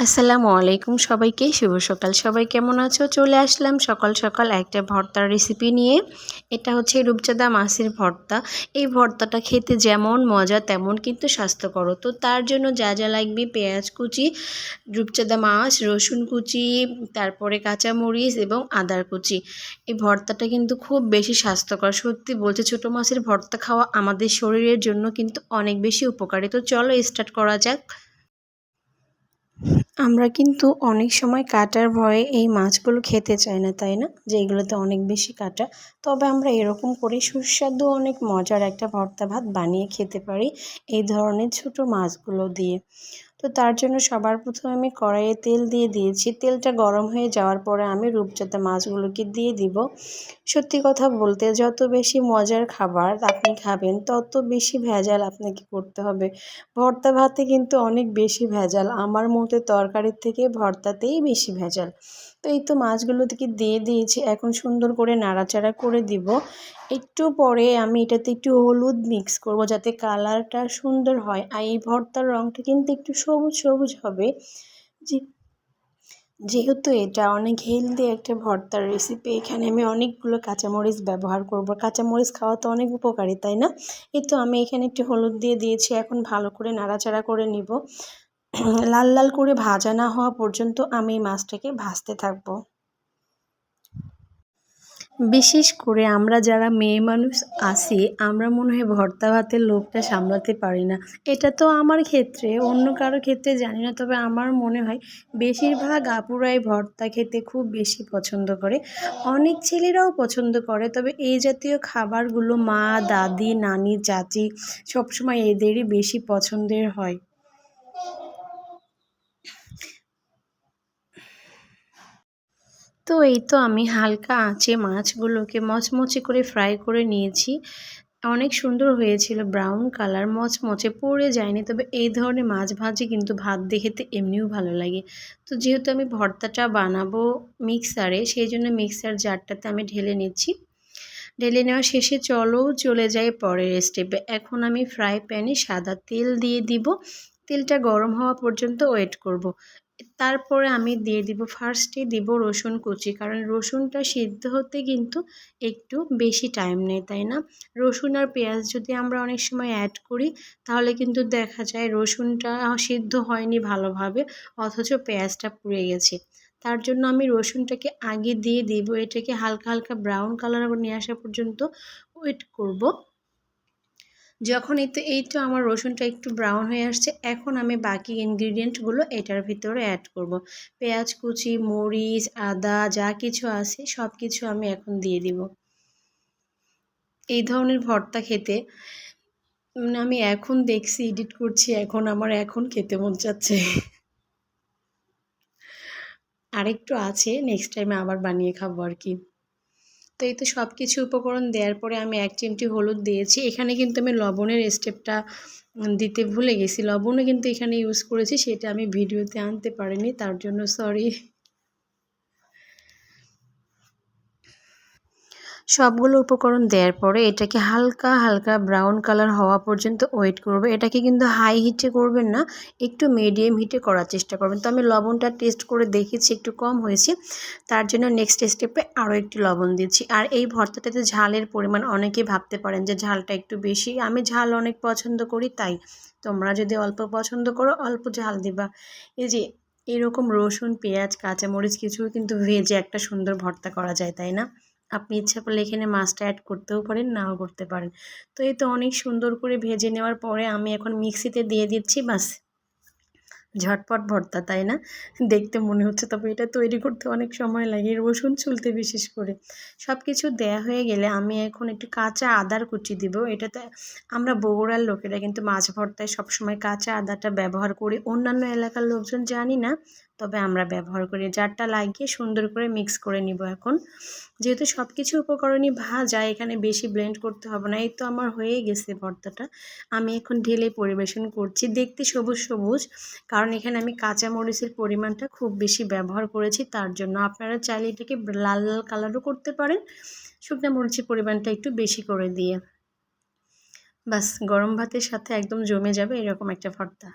আসসালামু আলাইকুম সবাইকে, শুভ সকাল। সবাই কেমন আছো? চলে আসলাম সকাল সকাল একটা ভর্তার রেসিপি নিয়ে। এটা হচ্ছে রূপচাঁদা মাছের ভর্তা। এই ভর্তাটা খেতে যেমন মজা, তেমন কিন্তু স্বাস্থ্যকর। তো তার জন্য যা যা লাগবে, পেঁয়াজ কুচি, রূপচাঁদা মাছ, রসুন কুচি, তারপরে কাঁচামরিচ এবং আদার কুচি। এই ভর্তাটা কিন্তু খুব বেশি স্বাস্থ্যকর। সত্যি বলছে ছোটো মাছের ভর্তা খাওয়া আমাদের শরীরের জন্য কিন্তু অনেক বেশি উপকারী। তো চলো স্টার্ট করা যাক। আমরা কিন্তু অনেক সময় কাটার ভয়ে এই মাছগুলো খেতে চাই না, তাই না? যে এগুলোতে অনেক বেশি কাটা। তবে আমরা এরকম করে সুস্বাদু, অনেক মজার একটা ভর্তা ভাত বানিয়ে খেতে পারি এই ধরনের ছোট মাছগুলো দিয়ে। তো তার জন্য সবার প্রথমে আমি কড়াইয়ে তেল দিয়ে দিয়েছি। তেলটা গরম হয়ে যাওয়ার পরে আমি রূপজাতে মাছগুলোকে দিয়ে দিব। সত্যি কথা বলতে যত বেশি মজার খাবার আপনি খাবেন, তত বেশি ভেজাল আপনাকে করতে হবে। ভর্তা ভাতে কিন্তু অনেক বেশি ভেজাল। আমার মতে তরকারির থেকে ভর্তাতেই বেশি ভেজাল। তো এই তো মাছগুলো থেকে দিয়ে দিয়েছি। এখন সুন্দর করে নাড়াচাড়া করে দিব। একটু পরে আমি এটাতে একটু হলুদ মিক্স করব যাতে কালারটা সুন্দর হয়। আর এই ভর্তার রঙটা কিন্তু একটু সবুজ সবুজ হবে। যে, যেহেতু এটা অনেক হেলদি একটা ভর্তার রেসিপি এখানে আমি অনেকগুলো কাঁচামরিচ ব্যবহার করব। কাঁচামরিচ খাওয়া তো অনেক উপকারী, তাই না? এই তো আমি এখানে একটু হলুদ দিয়ে দিয়েছি। এখন ভালো করে নাড়াচাড়া করে নিব। লাল লাল করে ভাজা না হওয়া পর্যন্ত আমি মাছটাকে ভাজতে থাকব। বিশেষ করে আমরা যারা মেয়ে মানুষ আছি, আমরা মনে হয় ভর্তা ভাতের লোভটা সামলাতে পারি না। এটা তো আমার ক্ষেত্রে, অন্য কারও ক্ষেত্রে জানি না, তবে আমার মনে হয় বেশিরভাগ আপুরাই ভর্তা খেতে খুব বেশি পছন্দ করে। অনেক ছেলেরাও পছন্দ করে, তবে এই জাতীয় খাবারগুলো মা, দাদি, নানি, চাচি সবসময় এদেরই বেশি পছন্দের হয়। তো এই তো আমি হালকা আঁচে মাছগুলোকে মচমচে করে ফ্রাই করে নিয়েছি। অনেক সুন্দর হয়েছিল ব্রাউন কালার মচমচে, পড়ে যায়নি। তবে এই ধরনের মাছ ভাজি কিন্তু ভাত দেখেতে এমনিও ভালো লাগে। তো যেহেতু আমি ভর্তাটা বানাবো মিক্সারে সেই জন্য মিক্সার জারটাতে আমি ঢেলে নিচ্ছি। ঢেলে নেওয়া শেষে চলো, চলে যাই পরের স্টেপে এখন আমি ফ্রাই প্যানে সাদা তেল দিয়ে দিব। তেলটা গরম হওয়া পর্যন্ত ওয়েট করব। তারপরে আমি দিয়ে দিব ফার্স্টে দিব রসুন কুচি, কারণ রসুনটা সিদ্ধ হতে কিন্তু একটু বেশি টাইম নেয়, তাই না? রসুন আর পেঁয়াজ যদি আমরা অনেক সময় অ্যাড করি, তাহলে কিন্তু দেখা যায় রসুনটা সিদ্ধ হয়নি ভালোভাবে, অথচ পেঁয়াজটা পুড়ে গেছে। তার জন্য আমি রসুনটাকে আগে দিয়ে দিব, এটাকে হালকা হালকা ব্রাউন কালার নিয়ে আসা পর্যন্ত ওয়েট করব। যখন এই তো এই তো আমার রসুনটা একটু ব্রাউন হয়ে আসছে, এখন আমি বাকি ইনগ্রিডিয়েন্টগুলো এটার ভিতরে অ্যাড করব। পেঁয়াজ, কুচি, মরিচ, আদা, যা কিছু আছে সব কিছু আমি এখন দিয়ে দিব। এই ধরনের ভর্তা খেতে মানে আমি এখন দেখছি এডিট করছি, এখন আমার এখন খেতে মন চাচ্ছে। আরেকটু আছে নেক্সট টাইমে আবার বানিয়ে খাব আর কি। তো এই তো সব কিছু উপকরণ দেওয়ার পরে আমি এক চিমটি হলুদ দিয়েছি। এখানে কিন্তু আমি লবণের স্টেপটা দিতে ভুলে গেছি। লবণও কিন্তু এখানে ইউজ করেছি, সেটা আমি ভিডিওতে আনতে পারিনি, তার জন্য সরি সবগুলো উপকরণ দেওয়ার পরে এটাকে হালকা হালকা ব্রাউন কালার হওয়া পর্যন্ত ওয়েট করবে। এটাকে কিন্তু হাই হিটে করবেন না, একটু মিডিয়াম হিটে করার চেষ্টা করবেন। তো আমি লবণটা টেস্ট করে দেখেছি একটু কম হয়েছে। তার জন্য নেক্সট স্টেপে আরও একটু লবণ দিচ্ছি। আর এই ভর্তাটাতে ঝালের পরিমাণ অনেকেই ভাবতে পারেন যে ঝালটা একটু বেশি। আমি ঝাল অনেক পছন্দ করি, তাই। তোমরা যদি অল্প পছন্দ করো, অল্প ঝাল দিবা। এই যে, এরকম রসুন, পেঁয়াজ, কাঁচামরিচ কিছু কিন্তু ভেজে একটা সুন্দর ভর্তা করা যায়, তাই না? আপনি ইচ্ছা করলে এখানে মাছটা অ্যাড করতেও পারেন, নাও করতে পারেন। তো এই তো অনেক সুন্দর করে ভেজে নেওয়ার পরে আমি এখন মিক্সিতে দিয়ে দিচ্ছি, বাস। ঝটপট ভর্তা, তাই না? দেখতে মনে হচ্ছে, তবে এটা তৈরি করতে অনেক সময় লাগে, রসুন চুলতে বিশেষ করে। সব কিছু দেয়া হয়ে গেলে আমি এখন একটু কাঁচা আদার কুচি দিব। এটাতে আমরা বগুড়ার লোকেরা কিন্তু মাছ ভর্তায় সবসময় কাঁচা আদাটা ব্যবহার করি। অন্যান্য এলাকার লোকজন জানি না, তবে আমরা ব্যবহার করি। জারটা লাগিয়ে সুন্দর করে মিক্স করে নিব এখন। যেহেতু সব কিছু উপকরণই ভাজা, এখানে বেশি ব্লেন্ড করতে হবে না। এই তো আমার হয়ে গেছে ভর্তাটা। আমি এখন ঢেলে পরিবেশন করছি। দেখতে সবুজ সবুজ কারণ এখানে আমি কাঁচা মরিচের পরিমাণটা খুব বেশি ব্যবহার করেছি, তার জন্য আপনারা চাইলে এটাকে লাল লাল কালারও করতে পারেন। শুকনো মরিচের পরিমাণটা একটু বেশি করে দিয়ে। বাস গরম ভাতের সাথে একদম জমে যাবে এরকম একটা ভর্তা।